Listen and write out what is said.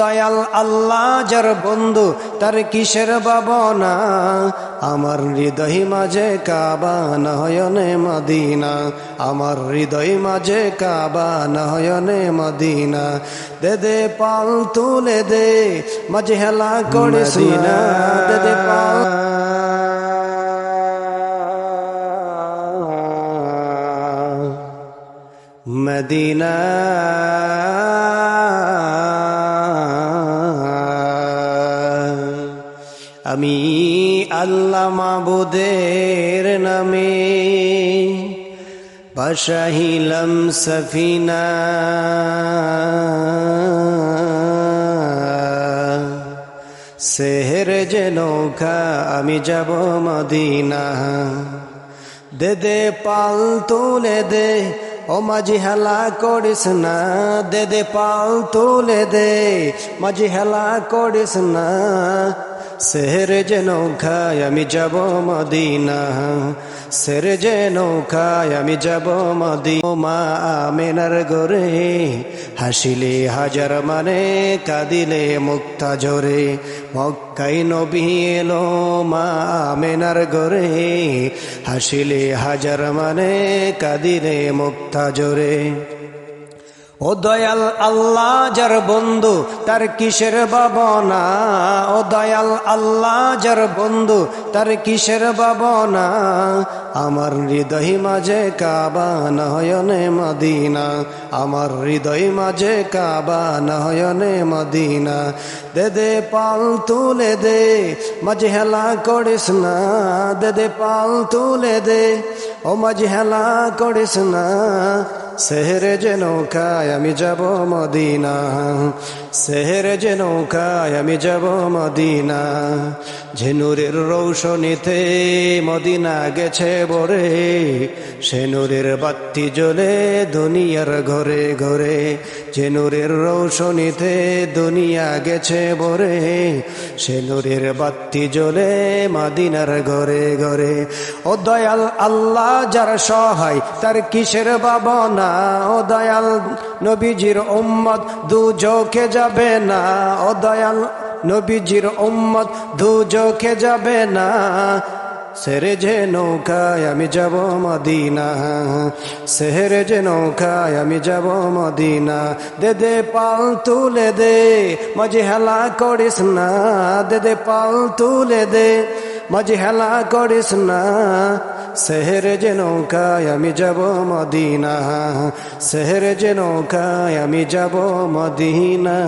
দয়াল আল্লাহ যার বন্ধু তার কিসের বাবনা আমার হৃদয় মাঝে কাবা নয়নে মদিনা। আমার হৃদয় মাঝে কাবা নয়নে মদিনা। দে দে পাল তুলে দে মাঝে হেলা করিস না। দে দে পাল মদিনা। আল্লাহ মাবুদের নামে। বাসাহিলাম সফিনা সেহের যে নৌকা, আমি যাব মদিনা। দে দে পাল তুলে দে, ও মাঝি হেলা করিস না। দে দে পাল তুলে দে মাঝি হেলা করিস না। সেহের যে নৌকায় আমি যাব মদিনা সের যে নৌকায় আমি যাব মদি মা আমেনার গোরে হাসিলে হাজার মানে কাদিলে মুক্তা জোরে মক্কাই নবী এলো মা আমেনার গোরে হাসিলে হাজার মানে কাদিলে মুক্তা জোরে ও দয়াল আল্লাহ যার বন্ধু, তার কিসের বাবনা ও দয়াল আল্লাহ যার বন্ধু, তার কিসের বাবনা আমার হৃদয় মাঝে কাবা নয়নে মদিনা। আমার হৃদয় মাঝে কাবা নয়নে মদিনা। দে দে পাল তুলে দে মাঝে হেলা করিস না। দে দে পাল তুলে দে, ও মাঝে হেলা করিস না। সেহেরে যে নৌকায় আমি যাব মদিনা। সেহেরে যে নৌকায় আমি যাব মদিনা। ঝিনুরের রৌশনীতে মদিনা গেছে বরে সে নূরের বাত্তি জ্বলে দুনিয়ার ঘরে ঘরে। ঝিনুরের রৌশনীতে দুনিয়া গেছে বরে সেনুরের বাত্তি জ্বলে মদিনার ঘরে ঘরে। ও দয়াল আল্লাহ যার সহায়, তার কিসের বাবনা ও দয়াল নবীজির উম্মত দু চোখে যাবে না। ও দয়াল নবীজির উম্মত, দু চোখে যাবে না। সেরে যে নৌকায় আমি যাব মদিনা। সেহেরে যে নৌকায় আমি যাব মদিনা। দে দে, পাল তুলে দে মাঝে হেলা করিস না। দে দে, পাল তুলে দে মাঝে হেলা করিস না। সেহের যে নৌকায় আমি যাব মদিনা সেহের যে নৌকায় আমি যাব মদিনা।